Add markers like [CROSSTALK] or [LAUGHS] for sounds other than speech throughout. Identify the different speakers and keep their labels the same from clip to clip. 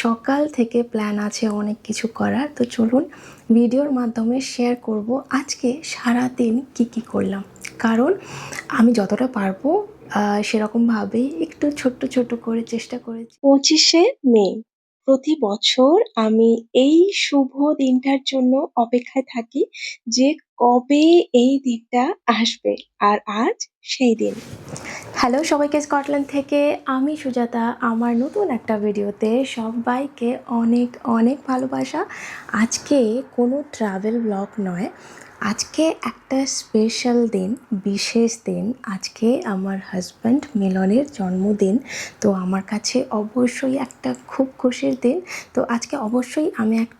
Speaker 1: সকাল থেকে প্ল্যান আছে অনেক কিছু করার। তো চলুন ভিডিওর মাধ্যমে শেয়ার করব আজকে সারা দিন কি কি করলাম। কারণ আমি যতটা পারব আহ, সেরকমভাবেই একটু ছোট্ট ছোট্ট করে চেষ্টা করেছি।
Speaker 2: পঁচিশে মে প্রতি বছর আমি এই শুভ দিনটার জন্য অপেক্ষায় থাকি যে কবে এই দিনটা আসবে আর আজ সেই দিন।
Speaker 1: হ্যালো সবাইকে স্কটল্যান্ড থেকে আমি সুজাতা। আমার নতুন একটা ভিডিওতে সবাইকে অনেক অনেক ভালোবাসা। আজকে কোনো ট্রাভেল ব্লগ নয়। আজকে একটা স্পেশাল দিন, বিশেষ দিন। আজকে আমার হাজব্যান্ড মিলনের জন্মদিন। তো আমার কাছে অবশ্যই একটা খুব খুশির দিন। তো আজকে অবশ্যই আমি একটা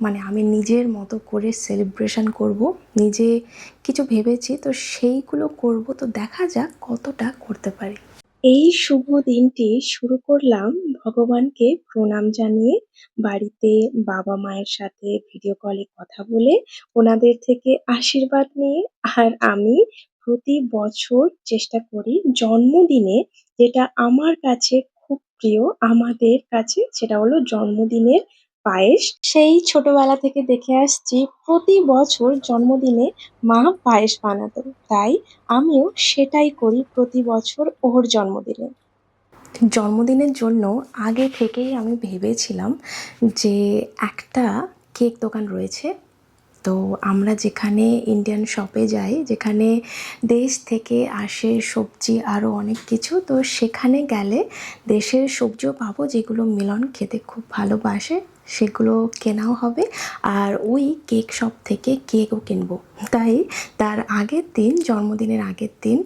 Speaker 1: মানে আমি নিজের মতো করে সেলিব্রেশন করব। নিজে কিছু ভেবেছি, তো সেইগুলো করব। তো দেখা যাক কতটা করতে পারি।
Speaker 2: এই শুভ দিনটি শুরু করলাম ভগবানকে প্রণাম জানিয়ে, বাড়িতে বাবা মায়ের সাথে ভিডিও কলে কথা বলে, ওনাদের থেকে আশীর্বাদ নিয়ে। আর আমি প্রতি বছর চেষ্টা করি জন্মদিনে, যেটা আমার কাছে খুব প্রিয়, আমাদের কাছে, সেটা হলো জন্মদিনের পায়েস সেই ছোটবেলা থেকে দেখে আসছি, প্রতি বছর জন্মদিনে মা পায়েস বানাতো তাই আমিও সেটাই করি প্রতি বছর ওর জন্মদিনে।
Speaker 1: জন্মদিনের জন্য আগে থেকেই আমি ভেবেছিলাম যে একটা কেক দোকান রয়েছে। তো আমরা যেখানে ইন্ডিয়ান শপে যাই, যেখানে দেশ থেকে আসে সবজি আরও অনেক কিছু, তো সেখানে গেলে দেশের সবজিও পাবো যেগুলো মিলন খেতে খুব ভালোবাসে। সেগুলো কেনাও হবে আর ওই কেক শপ থেকে কেকও কিনবো। তাই তার আগের দিন, জন্মদিনের আগের দিন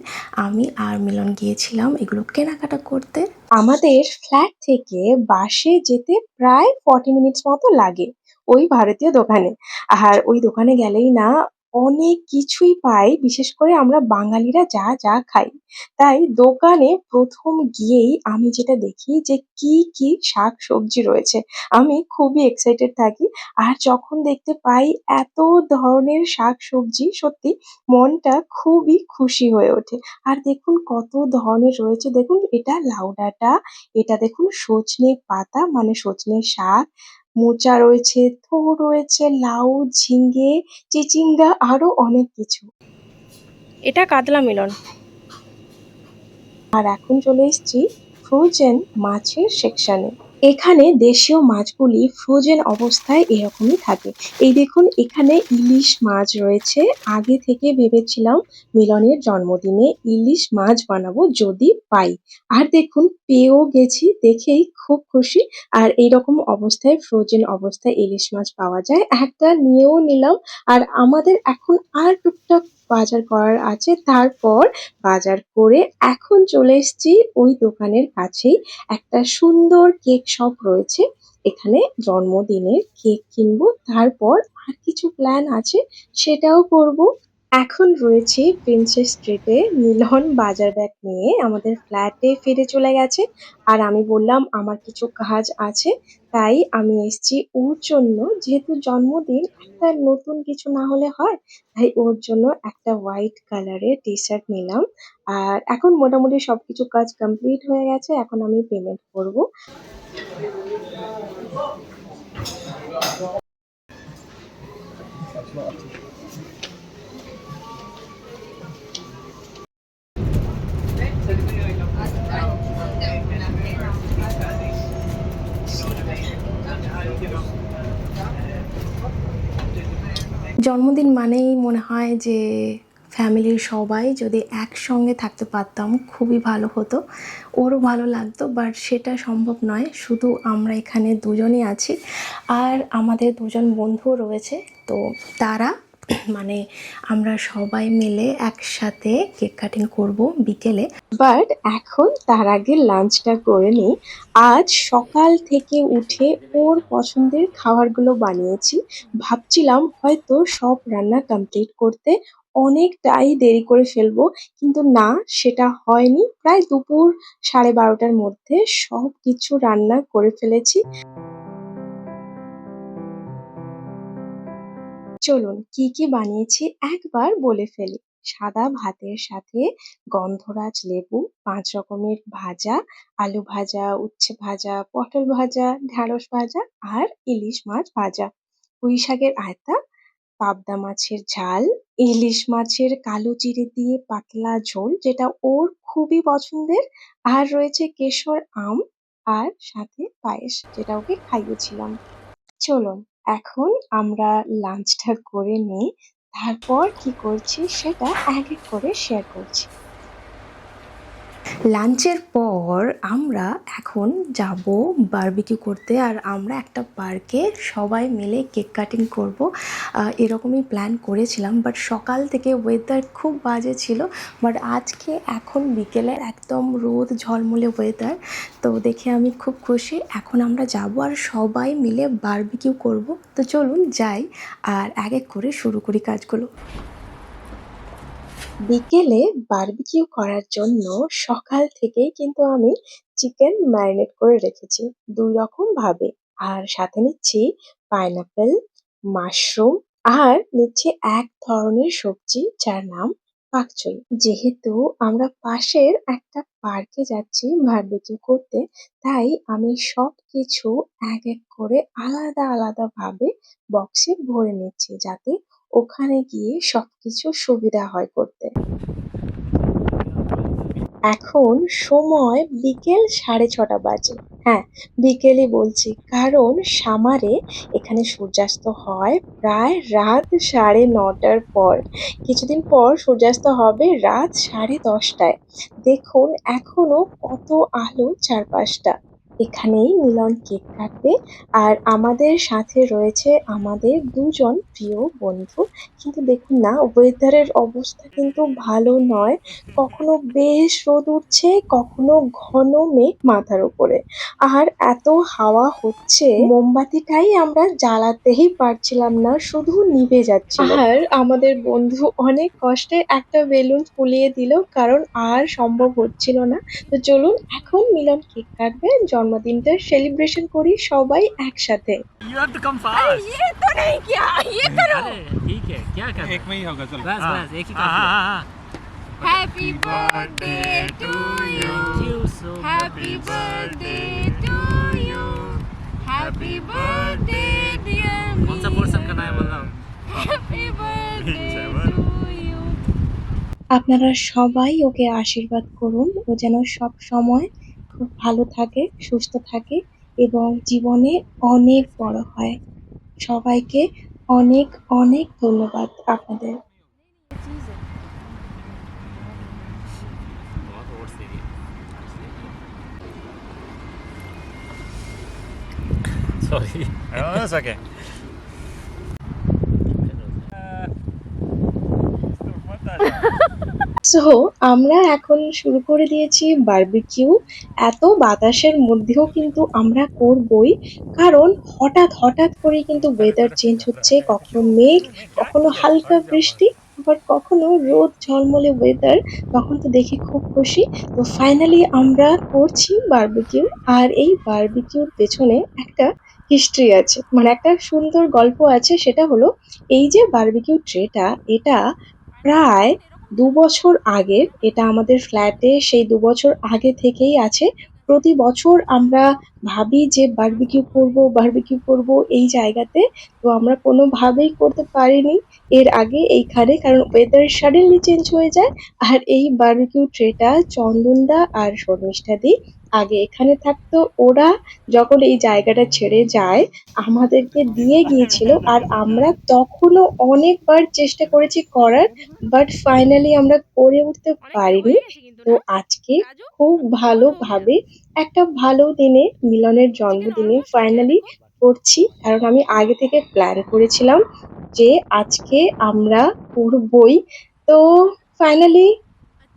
Speaker 1: আমি আর মিলন গিয়েছিলাম এগুলো কেনাকাটা করতে।
Speaker 2: আমাদের ফ্ল্যাট থেকে বাসে যেতে প্রায় ফর্টি মিনিটস মতো লাগে ওই ভারতীয় দোকানে। আর ওই দোকানে গেলেই না অনেক কিছুই পাই, বিশেষ করে আমরা বাঙালিরা যা যা খাই। তাই দোকানে প্রথম গিয়েই আমি যেটা দেখি যে কি কি শাক সবজি রয়েছে। আমি খুবই এক্সাইটেড থাকি আর যখন দেখতে পাই এত ধরনের শাক সবজি সত্যি মনটা খুবই খুশি হয়ে ওঠে। আর দেখুন কত ধরনের রয়েছে। দেখুন এটা লাউ ডাঁটা, এটা দেখুন সজনে পাতা মানে সজনে শাক মোচা রয়েছে, থোড় রয়েছে, লাউ ঝিঙ্গে চিচিঙ্গা, আরও অনেক কিছু।
Speaker 1: এটা কাতলা মিলন।
Speaker 2: আর এখন চলে এসেছি ফ্রোজেন মাছের সেকশনে। এখানে দেশীয় মাছগুলি ফ্রোজেন অবস্থায় এরকমই থাকে। এই দেখুন, এখানে ইলিশ মাছ রয়েছে। আগে থেকে ভেবেছিলাম মিলনের জন্মদিনে ইলিশ মাছ বানাবো যদি পাই। আর দেখুন, পেয়েও গেছি, দেখেই খুব খুশি। আর এইরকম অবস্থায় ফ্রোজেন অবস্থায় ইলিশ মাছ পাওয়া যায়। একটা নিয়েও নিলাম। আর আমাদের এখন আর টুকটাক বাজার করার আছে। তারপর বাজার করে এখন চলে এসছি ওই দোকানের কাছেই। একটা সুন্দর কেক শপ রয়েছে। এখানে জন্মদিনের কেক কিনবো। তারপর আর কিছু প্ল্যান আছে, সেটাও করব। এখন রয়েছে প্রিন্সেস স্ট্রিটে মিলন বাজার ব্যাগ নিয়ে আমাদের ফ্ল্যাটে ফিরে চলে গেছে। আর আমি বললাম, আমার কিছু কাজ আছে। তাই আমি এসেছি ওর জন্য। যেহেতু জন্মদিন, একটা নতুন কিছু না হলে হয়, তাই ওর জন্য একটা হোয়াইট কালারের টি শার্ট নিলাম। আর এখন মোটামুটি সবকিছু কাজ কমপ্লিট হয়ে গেছে। এখন আমি পেমেন্ট করব।
Speaker 1: জন্মদিন মানেই মনে হয় যে ফ্যামিলির সবাই যদি একসঙ্গে থাকতে পারতাম, খুবই ভালো হতো। ওরও ভালো লাগতো, বাট সেটা সম্ভব নয়। শুধু আমরা এখানে দুজনই আছি। আর আমাদের দুজন বন্ধুও রয়েছে, তো তারা [CLEARS THROAT] মানে আমরা সবাই মিলে একসাথে কেক কাটিং করব বিকেলে।
Speaker 2: বাট এখন তার আগে লাঞ্চটা করে নিই। আজ সকাল থেকে উঠে ওর পছন্দের খাবারগুলো বানিয়েছি। ভাবছিলাম হয়তো সব রান্না কমপ্লিট করতে অনেকটাই দেরি করে ফেলব, কিন্তু না, সেটা হয়নি। প্রায় দুপুর সাড়ে বারোটার মধ্যে সব কিছু রান্না করে ফেলেছি। চলুন কি কি বানিয়েছি একবার বলে ফেলি। সাদা ভাতের সাথে গন্ধরাজ লেবু, পাঁচ রকমের ভাজা, আলু ভাজা, উচ্ছে ভাজা, পটল ভাজা, ঢ্যাঁড়স ভাজা আর ইলিশ মাছ ভাজা। পুঁই শাকের আয়তা, পাবদা মাছের ঝাল, ইলিশ মাছের কালো জিরে দিয়ে পাতলা ঝোল যেটা ওর খুবই পছন্দের। আর রয়েছে কেশর আম আর সাথে পায়েস যেটা ওকে খাইয়েছিলাম। চলুন এখন আমরা লাঞ্চটা করে নিই। তারপর কি করছি সেটা এক এক করে শেয়ার করছি।
Speaker 1: লাঞ্চের পর আমরা এখন যাব বারবিকিউ করতে আর আমরা একটা পার্কে সবাই মিলে কেক কাটিং করব। এরকমই প্ল্যান করেছিলাম বাট সকাল থেকে ওয়েদার খুব বাজে ছিল বাট আজকে এখন বিকেলে একদম রোদ ঝলমলে ওয়েদার তো দেখে আমি খুব খুশি। এখন আমরা যাব আর সবাই মিলে বারবিকিউ করব। তো চলুন যাই আর এক এক করে শুরু করি কাজগুলো।
Speaker 2: বিকেলে বারবিকিউ করার জন্য সকাল থেকেই কিন্তু আমি চিকেন ম্যারিনেট করে রেখেছি দুই রকম ভাবে। আর সাথে নিচ্ছি পাইনাপেল মাশরুম আর নিচ্ছি এক ধরনের সবজি যার নাম পাকচুই যেহেতু আমরা পাশের একটা পার্কে যাচ্ছি বারবিকিউ করতে, তাই আমি সব কিছু এক এক করে আলাদা আলাদা ভাবে বক্সে ভরে নিচ্ছি যাতে ওখানে গিয়ে সবকিছু সুবিধা হয় করতে। এখন সময় বিকেল সাড়ে ছটা বাজে। হ্যাঁ বিকেলই বলছি। কারণ সামারে এখানে সূর্যাস্ত হয় প্রায় রাত সাড়ে নটার পর। কিছুদিন পর সূর্যাস্ত হবে রাত সাড়ে দশটায়। দেখুন, এখনও কত আলো চারপাশটা। এখানেই মিলন কেক কাটবে। আর আমাদের সাথে রয়েছে আমাদের দুজন প্রিয় বন্ধু। কিন্তু দেখুন না ওয়েদারের অবস্থা কিন্তু ভালো নয়। কখনো বেশ রোদ উঠছে, কখনো ঘন মেঘ মাথার উপরে। আর এত হাওয়া হচ্ছে, মোমবাতিটাই আমরা জ্বালাতেই পারছিলাম না, শুধু নিভে যাচ্ছে আর আমাদের বন্ধু অনেক কষ্টে একটা বেলুন ফুলিয়ে দিল, কারণ আর সম্ভব হচ্ছিল না। তো চলুন, এখন মিলন কেক কাটবে জন্মদিনটা সেলিব্রেশন করি সবাই একসাথে [LAUGHS]
Speaker 3: You have to come fast.
Speaker 4: ये तो नहीं किया ये करो
Speaker 3: अरे ठीक है क्या कर
Speaker 5: एक में ही होगा चलो
Speaker 3: बस
Speaker 5: हाँ,
Speaker 3: बस एक ही
Speaker 5: हाँ,
Speaker 3: काफी है।
Speaker 5: हाँ, हाँ,
Speaker 4: happy birthday to you
Speaker 3: Thank you so
Speaker 4: happy
Speaker 3: much.
Speaker 4: Birthday to you happy birthday dear
Speaker 3: कौन सा पोर्शन करना है बोलना
Speaker 4: happy birthday
Speaker 5: seven.
Speaker 4: To you
Speaker 2: আপনারা সবাই ওকে আশীর্বাদ করুন ও যেন সব সময় খুব খুব ভালো থাকে সুস্থ থাকে এবং জীবনে অনেক বড় হয় সবাইকে অনেক অনেক ধন্যবাদ আপনাদের
Speaker 5: Sorry. that's okay.
Speaker 2: সো আমরা এখন শুরু করে দিয়েছি বারবিকিউ এত বাতাসের মধ্যেও কিন্তু আমরা করবই, কারণ হঠাৎ হঠাৎ করে কিন্তু ওয়েদার চেঞ্জ হচ্ছে। কখনো মেঘ, কখনো হালকা বৃষ্টি, আবার কখনো রোদ, ঝলমলে ওয়েদার তখন তো দেখে খুব খুশি। তো ফাইনালি আমরা করছি বারবিকিউ আর এই বারবিকিউর পেছনে একটা হিস্ট্রি আছে। মানে একটা সুন্দর গল্প আছে, সেটা হলো এই যে বারবিকিউ ট্রেটা এটা প্রায় দু বছর আগে, এটা আমাদের ফ্ল্যাটে সেই দু বছর আগে থেকেই আছে। প্রতি বছর আমরা ভাবি যে বারবিকিউ করব বারবিকিউ করব এই জায়গাতে। তো আমরা কোনোভাবেই করতে পারিনি এর আগে এইখানে, কারণ ওয়েদার সাডেনলি চেঞ্জ হয়ে যায়। আর এই বারবিকিউ ট্রেটা চন্দনদা আর শর্মিষ্ঠাদি আগে এখানে থাকতো ওরা যখন এই জায়গাটা ছেড়ে যায় আমাদেরকে দিয়ে গিয়েছিল আর আমরা তখনও অনেকবার চেষ্টা করেছি করার বাট ফাইনালি আমরা করে উঠতে পারিনি। তো আজকে খুব ভালোভাবে একটা ভালো দিনে মিলনের জন্মদিনে ফাইনালি করছি কারণ আমি আগে থেকে প্ল্যান করেছিলাম যে আজকে আমরা করবই। তো ফাইনালি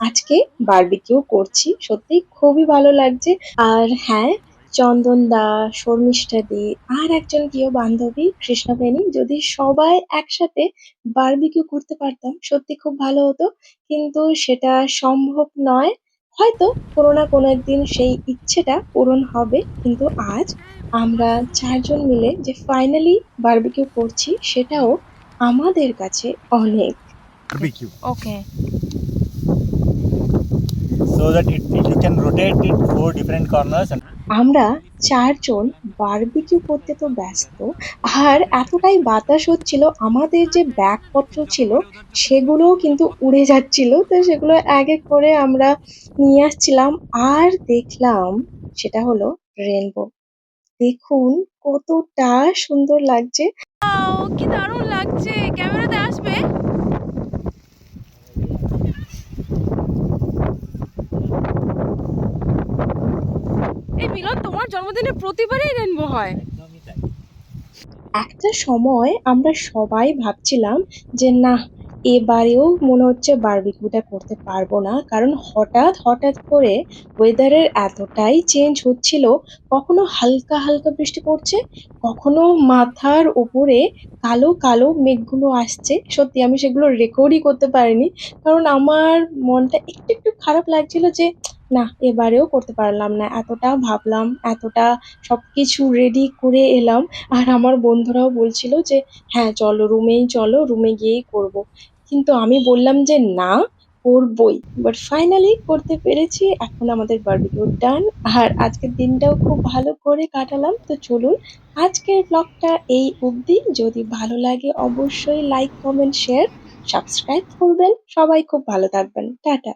Speaker 2: আজকে বারবিকিউ করছি। সত্যি খুবই ভালো লাগছে। আর হ্যাঁ চন্দন দা শর্মিষ্ঠা দি আর একজন প্রিয় বান্ধবী কৃষ্ণবেণী যদি সবাই একসাথে বারবিকিউ করতে পারতাম সত্যি খুব ভালো হতো। কিন্তু সেটা সম্ভব নয়। হয়তো কোনো না কোনো একদিন সেই ইচ্ছেটা পূরণ হবে। কিন্তু আজ আমরা চারজন মিলে যে ফাইনালি বারবিকিউ করছি সেটাও আমাদের কাছে অনেক।
Speaker 4: ওকে
Speaker 5: so that it, you can rotate it four different corners
Speaker 2: আমরা চারজন বারবিকিউ করতে তো ব্যস্ত আর এতটাই বাতাস হচ্ছিল আমাদের যে ব্যাগপত্র ছিল সেগুলোও কিন্তু উড়ে যাচ্ছিল। তো সেগুলো এক এক করে আমরা নিয়ে আসছিলাম আর দেখলাম সেটা হলো রেনবো দেখুন কতটা সুন্দর লাগছে।
Speaker 4: ও কি দারুণ লাগছে। ক্যামেরাতে আসবে এই মিলন জন্মদিনে প্রতিবারই রেনবো হয়।
Speaker 2: একটা সময় আমরা সবাই ভাবছিলাম যে না এবারেও মনে হচ্ছে বারবিকিউটা করতে পারব না কারণ হঠাৎ হঠাৎ করে ওয়েদারের এতটাই চেঞ্জ হচ্ছিল কখনো হালকা হালকা বৃষ্টি পড়ছে কখনো মাথার উপরে কালো কালো মেঘগুলো আসছে। সত্যি আমি সেগুলো রেকর্ডই করতে পারিনি কারণ আমার মনটা একটু একটু খারাপ লাগছিল যে না, এবারেও করতে পারলাম না। এতটা ভাবলাম, এতটা সবকিছু রেডি করে এলাম। আর আমার বন্ধুরাও বলছিল যে হ্যাঁ চলো, রুমেই চলো, রুমে গিয়েই করব। কিন্তু আমি বললাম যে, না, করবই। বাট ফাইনালি করতে পেরেছি। এখন আমাদের বারবিকিউ ডান আর আজকের দিনটাও খুব ভালো করে কাটালাম। তো চলুন, আজকের ব্লগটা এই অবধি। যদি ভালো লাগে অবশ্যই লাইক কমেন্ট শেয়ার সাবস্ক্রাইব করবেন। সবাই খুব ভালো থাকবেন। টাটা।